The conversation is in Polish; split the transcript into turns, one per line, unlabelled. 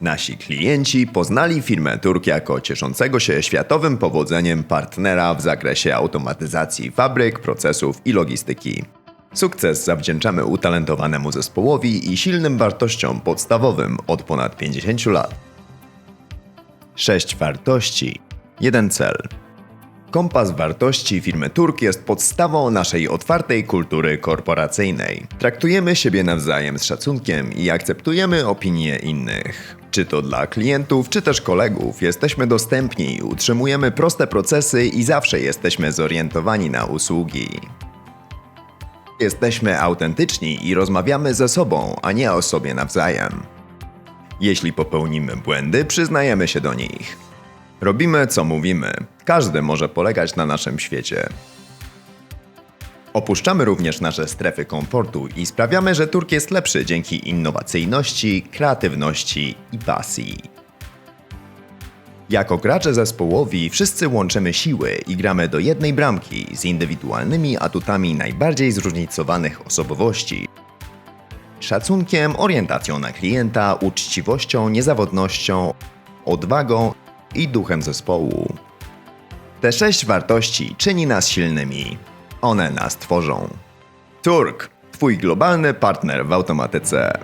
Nasi klienci poznali firmę Turk jako cieszącego się światowym powodzeniem partnera w zakresie automatyzacji fabryk, procesów i logistyki. Sukces zawdzięczamy utalentowanemu zespołowi i silnym wartościom podstawowym od ponad 50 lat. 6 wartości, jeden cel. Kompas wartości firmy Turk jest podstawą naszej otwartej kultury korporacyjnej. Traktujemy siebie nawzajem z szacunkiem i akceptujemy opinie innych. Czy to dla klientów, czy też kolegów, jesteśmy dostępni, utrzymujemy proste procesy i zawsze jesteśmy zorientowani na usługi. Jesteśmy autentyczni i rozmawiamy ze sobą, a nie o sobie nawzajem. Jeśli popełnimy błędy, przyznajemy się do nich. Robimy co mówimy. Każdy może polegać na naszym świecie. Opuszczamy również nasze strefy komfortu i sprawiamy, że Turk jest lepszy dzięki innowacyjności, kreatywności i pasji. Jako gracze zespołowi wszyscy łączymy siły i gramy do jednej bramki z indywidualnymi atutami najbardziej zróżnicowanych osobowości. Szacunkiem, orientacją na klienta, uczciwością, niezawodnością, odwagą i duchem zespołu. Te sześć wartości czyni nas silnymi. One nas tworzą. Turk, twój globalny partner w automatyce.